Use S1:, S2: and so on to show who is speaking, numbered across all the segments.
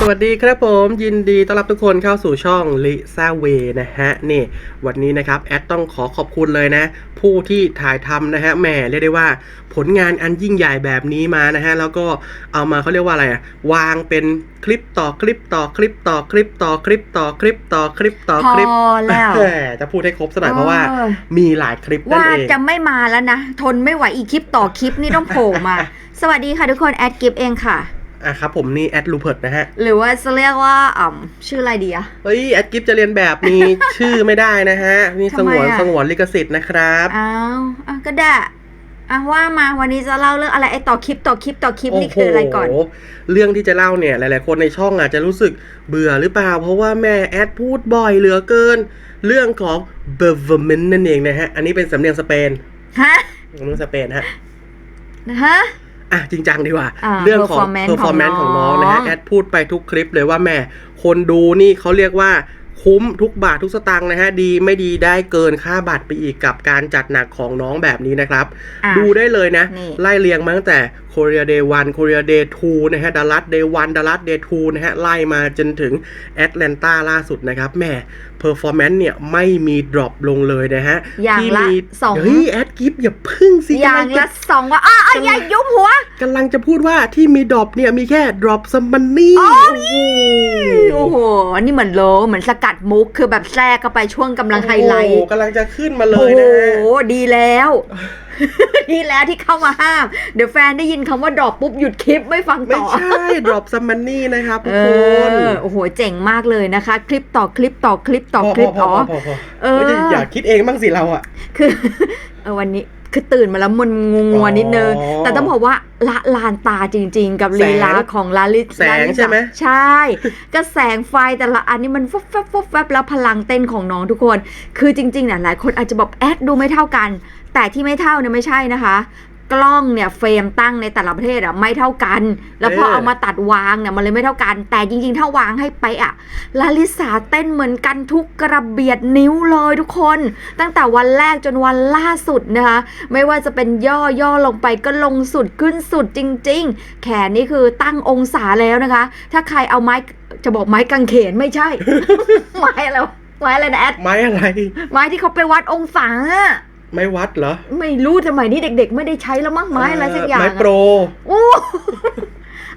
S1: สวัสดีครับผมยินดีต้อนรับทุกคนเข้าสู่ช่องลิซ่าเวนะฮะนี่วันนี้นะครับแอดต้องขอขอบคุณเลยนะ ผู้ที่ถ่ายทำนะฮะแหมเรียกได้ว่าผลงานอันยิ่งใหญ่แบบนี้มานะฮะแล้วก็เอามาเขาเรียกว่าอะไรอะวางเป็นคลิปต่อคลิปต่อคลิปต่อคลิปต่อคลิปต่อคลิปต่อคลิปต่อคลิป
S2: พอแล้ว
S1: หมจะพูดให้ครบสักหน่อยเพราะว่า
S2: เออ
S1: มีหลายคลิปนั่น
S2: ว่า
S1: เอง
S2: จะไม่มาแล้วนะทนไม่ไหวอีกคลิปต่อคลิปนี่ต้องโผล่มา สวัสดีค่ะทุกคนแอดกิฟเองค่ะ
S1: อะครับผมนี่แอดลูเพิร์ดนะฮะ
S2: หรือว่าจะเรียกว่าอ่ำชื่ออะไรดีอะ
S1: เฮ้ยแอดกิฟจะเรียนแบบมี ชื่อไม่ได้นะฮะ นี่ส
S2: ทำไม
S1: งวน
S2: อะ
S1: สงวนลิขสิทธิ์นะครับ
S2: อ้าวอะก็ได้อะว่ามาวันนี้จะเล่าเรื่องอะไรไอ้ต่อคลิปต่อคลิปต่อคลิปนี่คืออะไรก่อน
S1: โโหเรื่องที่จะเล่าเนี่ย หลาย ๆ คนในช่องอาจจะรู้สึกเบื่อหรือเปล่า เพราะว่าแม่แอดพูดบ่อยเหลือเกิน เรื่องของ b e v e r m e n t นั่นเองนะฮะ อันนี้เป็นสำเนียงสเปน
S2: ฮะ
S1: สำเนียงสเปนฮะ
S2: นะฮะ
S1: อะจริงจังดีกว่า
S2: อ่า
S1: เรื่องของ
S2: performance
S1: performance
S2: ข
S1: ข
S2: อ
S1: องง
S2: น้
S1: น้
S2: อ
S1: องงนะฮะแอดพูดไปทุกคลิปเลยว่าแม่คนดูนี่เขาเรียกว่าคุ้มทุกบาททุกสตางค์นะฮะ ดีไม่ดีได้เกินค่าบัตรไปอีกกับการจัดหนักของน้องแบบนี้นะครับ
S2: อะ
S1: ดูได้เลยนะ
S2: นี่
S1: ไล่เรียงมาตั้งแต่ Korea Day 1 Korea Day 2 นะฮะ Dallas Day 1 Dallas Day 2 นะฮะ ไล่มาจนถึง Atlanta ล่าสุดนะครับแหม่ performance เนี่ยไม่มี drop ลงเลยนะฮะ
S2: อย่าง
S1: ที่
S2: ละ
S1: มี
S2: สอง
S1: เฮ้ยแอดกิฟอย่าพึ่งสิ
S2: อย่าง
S1: กำ
S2: ละ
S1: จ
S2: สองว่าอ้าวอ้าวอย่ายุบหัว
S1: กำลังจะพูดว่าที่มี drop เนี่ยมีแค่ drop ซัมมันนี่
S2: อ๋อ
S1: โอ้
S2: โอ้
S1: โห
S2: โหอันนี้เหมือนโลเหมือนสกัดมุกคือแบบแทรกเข้าไปช่วงกำลังไฮไลท์
S1: โอ้โหกำลังจะขึ้นมาเล
S2: โอ้
S1: ย
S2: โห
S1: นะฮะ
S2: ดีแล้ว ดีแล้วที่เข้ามาห้าม เดี๋ยวแฟนได้ยินคำว่าดรอปปุ๊บหยุดคลิปไม่ฟัง
S1: ไม่
S2: ต่อ
S1: ใช่ drop ซัมมันนี่นะครับทุ
S2: เอก
S1: คน
S2: อโอ้โหเจ๋งมากเลยนะคะ คลิปต่อคลิปต่อคลิปต่อ
S1: พอ
S2: คลิป
S1: พอ
S2: อ๋อ
S1: พอพอพอ
S2: เออ
S1: เฮ้ยอย่าคิดเองบ้างสิเราอะ
S2: คือเออวันนี้คือตื่นมาแล้วมันงงๆนิดนึง
S1: อ๋อ
S2: แต่ต้องบอกว่าละลานตาจริง ๆ กับ
S1: แสง
S2: ลีลาของลาลิ
S1: แสง
S2: ลาลิ
S1: ใช่ไหม
S2: ใช่ ก็แสงไฟแต่ละอันนี้มันฟุบแฟบฟุบแฟบแล้วพลังเต้นของน้องทุกคน คือจริงๆเนี่ยหลายคนอาจจะบอกแอดดูไม่เท่ากัน แต่ที่ไม่เท่าเนี่ยไม่ใช่นะคะ กล้องเนี่ยเฟรมตั้งในแต่ละประเทศอะไม่เท่ากัน แล้วพอ
S1: เออ
S2: เอามาตัดวางเนี่ยมันเลยไม่เท่ากัน แต่จริงๆ ถ้าวางให้ไปะอะลาลิสาเต้นเหมือนกันทุกกระเบียดนิ้วเลยทุกคน ตั้งแต่วันแรกจนวันล่าสุดนะคะ ไม่ว่าจะเป็นย่อย่อลงไปก็ลงสุดขึ้นสุดจริง ๆ แขนนี่คือตั้งองศาแล้วนะคะ ถ้าใครเอาไม้จะบอกไม้กางเขนไม่ใช่ ไม้อะไรวะไม้อะไรนะแอด
S1: ไม้อะไร
S2: ไม้ที่เขาไปวัดองศาอะ
S1: ไม้วัดเหรอ
S2: ไม่รู้สมัยนี้เด็ก ๆ ไม่ได้ใช้แล้วมั้งไม้อะไรสักอย่าง
S1: ไม้
S2: อะ
S1: โปร
S2: โอ้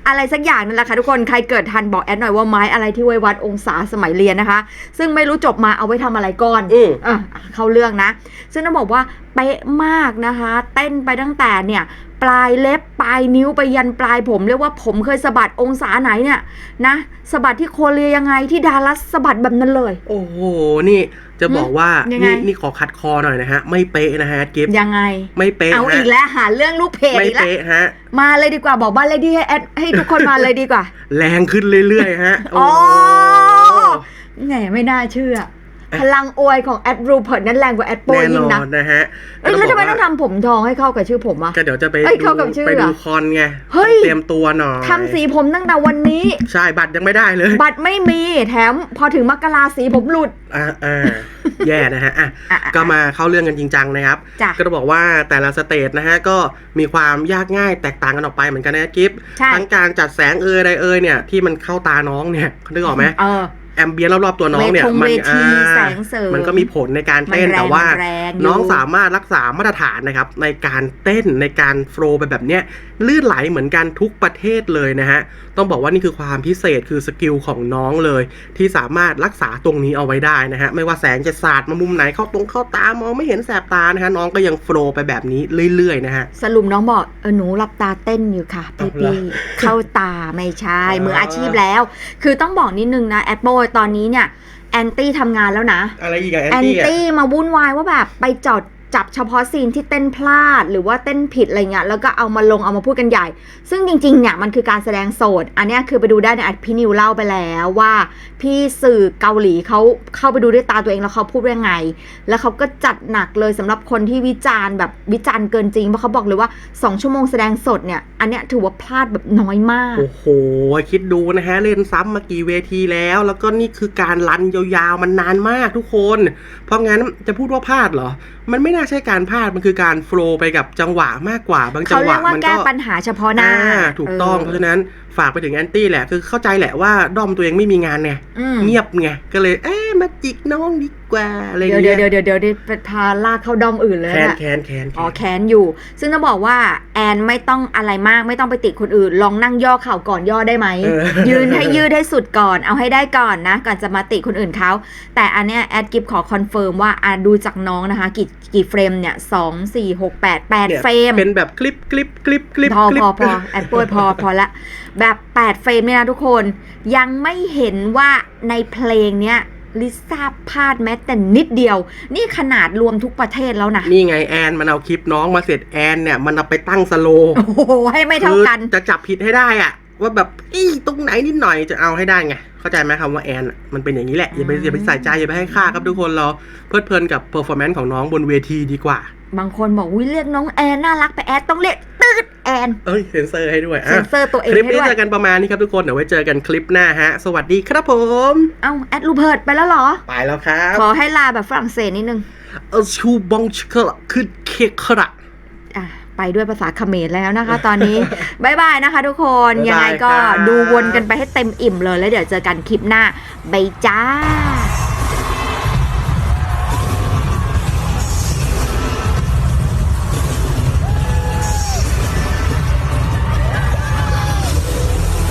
S2: อะไรสักอย่างนั่นแหละค่ะทุกคนใครเกิดทันบอกแอดหน่อยว่าไม้อะไรที่ไว้วัดองศาสมัยเรียนนะคะ ซึ่งไม่รู้จบมาเอาไว้ทำอะไรก่อน
S1: อืม
S2: อะเข้าเรื่องนะ ซึ่งต้องบอกว่าเป๊ะมากนะคะ เต้นไปตั้งแต่เนี่ย ปลายเล็บปลายนิ้วไปยันปลายผม เรียกว่าผมเคยสะบัดองศาไหนเนี่ยนะสะบัดที่โคเรียยังไงที่ดารัสสะบัดแบบนั้นเลย
S1: โอ้โหนี่จะบอกว่า
S2: ยังไง
S1: นี่นี่ขอคัดคอหน่อยนะฮะ ไม่เป๊ะนะฮะกิฟ
S2: ยังไง
S1: ไม่เป๊ะ
S2: เอา
S1: ฮะ
S2: อีกแล้วหาเรื่องลูกเพจ
S1: ไม่
S2: อีกแล้ว
S1: เป๊ะฮะ
S2: มาเลยดีกว่าบอกบ้านเลขที่ให้แอดให้ทุกคนมาเลยดีกว่า
S1: แรงขึ้นเรื่อยๆฮะ
S2: อ๋อ
S1: โอ้
S2: แหมไม่น่าเชื่อ พลังอวยของแอดรูเพิร์ดนั้นแรงกว่าแอดโป้
S1: แน่น
S2: ยิ่ง
S1: อ
S2: นะ
S1: นนะฮะ
S2: เอ้ยแล้วทำไม
S1: บ
S2: ต้
S1: อ
S2: อกง
S1: ว่า
S2: ทำผมทองให้เข้ากับชื่อผมอะ
S1: ก็เดี๋ยวจะไป
S2: เอ้ยเข้ากับชื่อ
S1: ไปดู
S2: อะ
S1: คอนไง
S2: เฮ้ย
S1: เตรียมตัวหน่อย
S2: ทำสีผมตั้งแต่วันนี้
S1: ใช่บัตรยังไม่ได้เลย
S2: บัตรไม่มีแถมพอถึงมกราสีผมหลุด
S1: อ่าอ่าแย่นะฮะอะ
S2: อะอะ
S1: ก็มาเข้าเรื่องกันจริงจังนะครับ
S2: จ้ะ
S1: ก็จะบอกว่าแต่ละสเตจนะฮะก็มีความยากง่ายแตกต่างกันออกไปเหมือนกันนะกิฟ
S2: ใช่
S1: ทั้งการจัดแสงเอยอะไรเอยเนี่ยที่มันเข้าตาน้องเนี่ยนึกออกไหม
S2: เออ
S1: แอมเบียนรอบๆตัวน้องเนี่ย
S2: เวทง
S1: มั
S2: เวที
S1: อ่า
S2: แสงเสริม
S1: มันก็มีผลในการเต้น
S2: มันแรง
S1: แต่ว่า
S2: มันแรงอยู่
S1: น้องสามารถรักษามาตรฐานนะครับ ในการเต้นในการโฟลว์ไปแบบเนี้ยลื่นไหลเหมือนกันทุกประเทศเลยนะฮะต้องบอกว่านี่คือความพิเศษคือสกิลของน้องเลย ที่สามารถรักษาตรงนี้เอาไว้ได้นะฮะไม่ว่าแสงจะสาดมามุมไหนเข้าตรงเข้าตามองไม่เห็นแสบตานะฮะน้องก็ยังโฟลว์ไปแบบนี้เรื่อยๆนะฮะ
S2: สรุปน้องบอกเออหนูหลับตาเต้นอยู่ค่ะพี่
S1: เอาเหรอ
S2: พี่เข้าตาไม่ใช่
S1: อ่ามื
S2: มืออาชีพแล้ว คือต้องบอกนิดนึงนะแอดโบตอนนี้เนี่ยแอนตี้ทำงานแล้วนะ
S1: อะไรอีกอะแอน
S2: แอน
S1: ตี้อะ
S2: ตี้มาวุ่นวายว่าแบบไปจอด จับเฉพาะซีนที่เต้นพลาดหรือว่าเต้นผิดอะไรเงี้ยแล้วก็เอามาลงเอามาพูดกันใหญ่ ซึ่งจริงๆเนี่ยมันคือการแสดงสด อันนี้คือไปดูได้ในอัดพี่นิวเล่าไปแล้วว่า พี่สื่อเกาหลีเขาเข้าไปดูด้วยตาตัวเองแล้วเขาพูดว่ายังไง แล้วเขาก็จัดหนักเลยสำหรับคนที่วิจารณ์แบบวิจารณ์เกินจริงเพราะเขาบอกเลยว่า 2 ชั่วโมงแสดงสดเนี่ยอันเนี้ยถือว่าพลาดแบบน้อยมาก
S1: โอ้โห คิดดูนะฮะเล่นซ้ำมากี่เวทีแล้ว แล้วก็นี่คือการรันยาวๆมันนานมากทุกคน เพราะงั้นจะพูดว่าพลาดเหรอ มันไม่น่าใช่การพลาดมันคือการโฟลว์ไปกับจังหวะมากกว่า บางจั
S2: เขา
S1: งห
S2: เรี
S1: วะ
S2: ยกว่า
S1: มัน
S2: แก้
S1: ก็
S2: ปัญหาเฉพาะหน้า
S1: อ่าถูกต้องเพราะฉะนั้นฝากไปถึงแอนตี้แหละคือเข้าใจแหละว่าด้อมตัวเองไม่มีงานไง
S2: อืม
S1: เงียบไงก็เลยเอ๊ะ มาจิกน้องดีกว่าอะไรอย่าง
S2: เดี๋ยว
S1: เงี้
S2: เดี๋ยวยเดี๋ยวเดี๋ยวเดี๋ยวพาลากเข้าดอมอื่นเลย
S1: แคน
S2: นะ
S1: แคนแคน
S2: อ๋อแค้นอยู่ ซึ่งต้องบอกว่าแอนไม่ต้องอะไรมากไม่ต้องไปติดคนอื่น ลองนั่งย่อเข่าก่อนย่อได้ไหม
S1: เออ
S2: ยืนให้ยืดให้สุดก่อนเอาให้ได้ก่อนนะ ก่อนจะมาติคนอื่นเขา แต่อันเนี้ยแอดกิฟขอคอนเฟิร์มว่าอะดูจากน้องนะคะ กี่กี่เฟรมเนี่ยสองสี่หกแปดแปด
S1: เนี่ย
S2: เฟรม
S1: เป็นแบบคลิปคลิปคลิปคลิป
S2: พอ
S1: คลิ
S2: พ
S1: ป
S2: อพอแอดปวยพอพอละ แบบ 8 เฟรมเนี่ยนะทุกคน ยังไม่เห็นว่าในเพลงเนี้ย ลิซ่าพลาดแม้แต่นิดเดียว นี่ขนาดรวมทุกประเทศแล้วนะ
S1: นี่ไงแอนมันเอาคลิปน้องมาเสร็จแอนเนี่ย มันเอาไปตั้งสโลว์
S2: โอ้โหให้ไม่เท่ากัน
S1: คือจะจับผิดให้ได้อะว่าแบบอีตรงไหนนิดหน่อยจะเอาให้ได้ไง เข้าใจไหมคำว่าแอนอะมันเป็นอย่างนี้แหละ อย่าไป
S2: อืม
S1: อย่าไปใส่ใจ อย่าไปให้ค่าครับทุกคนเราเพลิดเพลินกับเพอร์ฟอร์แมนซ์ของน้องบนเวทีดีกว่า
S2: บางคนบอกวิเรียกน้องแอนน่ารักไปแอดต้องเรียกตืดแอน
S1: เอ้ยเซ็นเซอร์ให้ด้วย
S2: เซ
S1: อะ
S2: นเซอร์ตัวเอง
S1: คลิป
S2: ให้
S1: นี้
S2: ด้วย
S1: เจอกันประมาณนี้ครับทุกคน เดี๋ยวไว้เจอกันคลิปหน้าฮะ สวัสดีครับผม
S2: เอ้าแอดลูเพิร์ดไปแล้วเหรอ
S1: ไปแล้วครับ
S2: ขอให้ลาแบบฝรั่งเศสนิดนึง
S1: เออชูบองชกระคือเคคระ
S2: อะไปด้วยภาษาเขมรแล้วนะคะ ตอนนี้บายบายนะคะ ทุกคน
S1: บ๊ายบาย
S2: ยังไงก็
S1: ครับ
S2: ดูวนกันไปให้เต็มอิ่มเลย แล้วเดี๋ยวเจอกันคลิปหน้าบายจ้า